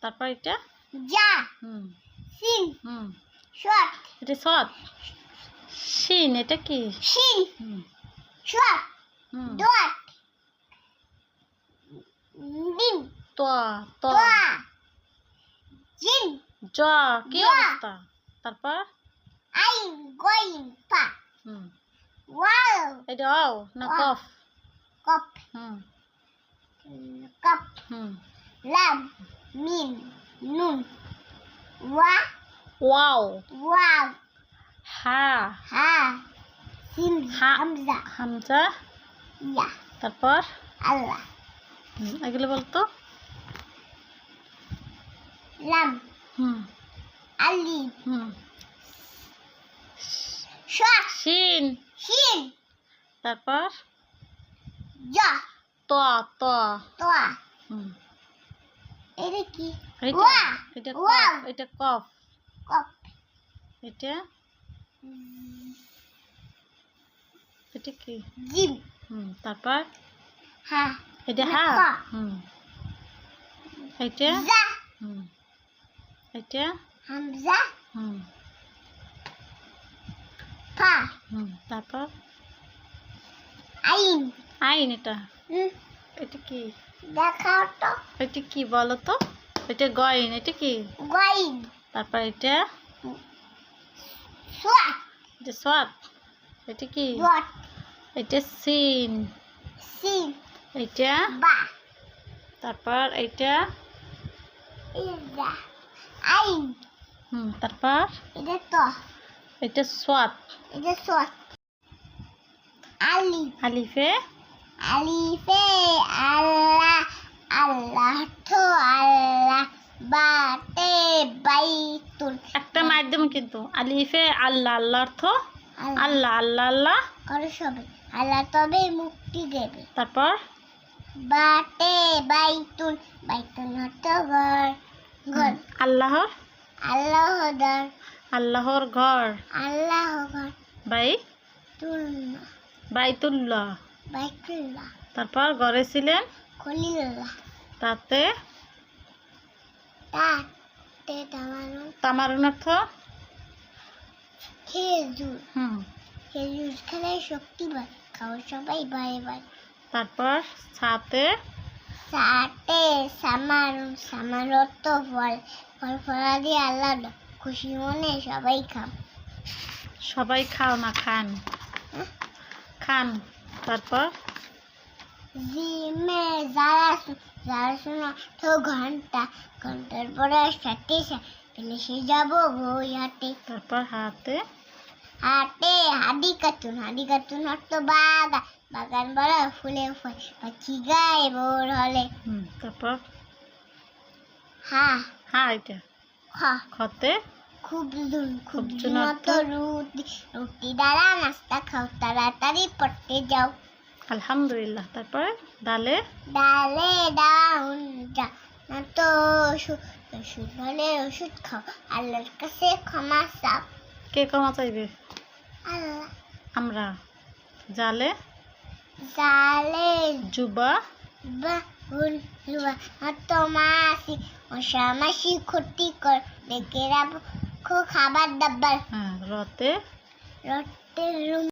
তারপর এটা? যা। হুম সিন। হুম। শট। এটা সৎ শিন এটা কি? হুম। শট। হুম। ডট দিন। ত ত। জিন। জ কি অবস্থা? তারপর? আই গোয়িং পা। হুম। ওয়াও। এটা অ না অ। কফ? হুম। কপ হুম। লাম মিন নুন ওয়া ওয়াও ওয়াও হা হা সিন। হামজা হামজা ইয়া তারপর আল্লাহ এগুলো বলতো? লাম হুম। আলি হুম। শিন শিন তারপর জা ত ত তোয়া হুম। এটা কি? এটা এটা কফ এটা কফ। কপ এটা? এটা কি? জিম। হুম তারপর? হা এটা হা হা। হুম। এটা? হুম। এটা? হামজা। হুম। ফা হুম তারপর? আইন। আইন এটা। এটা কি? দেখাও তো। এটা কি বলো তো এটা গয়ন এটা কি? গাইন তারপর এটা? সোয়াট এটা সোয়াত। এটা কি? এটা সিন। সিন। এটা? বা। তারপর এটা? আইন। হুম তারপর? এটা তো। এটা সোয়াত। এটা সোয়াট আলি আলিফে? আলিফে আল্লাহ। আল্লাহ তো আল্লাহ বাতে বাইতুল একটা মাধ্যম কিন্তু। আলিফে আল্লাহ আল্লাহ অর্থ আল্লাহ। আল্লাহ আল্লাহ করে সবে। আল্লাহ তবে মুক্তি দেবে। তারপর? বাতে বাইতুল বাইতুল হতো ঘর। ঘর। আল্লাহর? আল্লাহ ঘর। আল্লাহর ঘর। আল্লাহ ঘর। বাই তুল বাইতুল্লাহ। বাইতুল্লাহ। তারপর ঘরে ছিলেন? খলিল্লাহ তাতে? তাতে তামানো তামারুন অর্থ? খেজুর। হুম। খেজুর খেলে শক্তি পায় খাও সবাই বারে বারে তারপর সাথে সাথে সামারুন সামারত ফল ফল। ফলা দিয়ে আল্লাহ দাও। খুশি মনে সবাই খাও। সবাই খাও না খান। খান তারপর? জিমে যারা যারা তো ঘণ্টা ঘণ্টার পরে সাথে যাব বই হাটে। তারপর হাতে? হাটে হাডি হাডি হতো বাগা বাগান বড় ফুলে ফল পাখি গায়ে হলে। তারপর? হা হ্যাঁ এটা। খা খতে? খুব জুন খুব রুটি রুটি দ্বারা নাস্তা খাও তাড়াতাড়ি পড়তে যাও। আলহামদুলিল্লাহ তারপরে ডালে? ডালে ডাউন যা না তো ওষুধ ওষুধ হলে ওষুধ খাও আল্লাহর কাছে ক্ষমা চাও। কে ক্ষমা চাইবে? আল্লাহ। আমরা। জালে? জালে জুবা? বাহুল জুয়া তো মাসি মাসি ক্ষতি কর ডেকে রাখো খাবার দাবার। হ্যাঁ রতে রক্তের রুম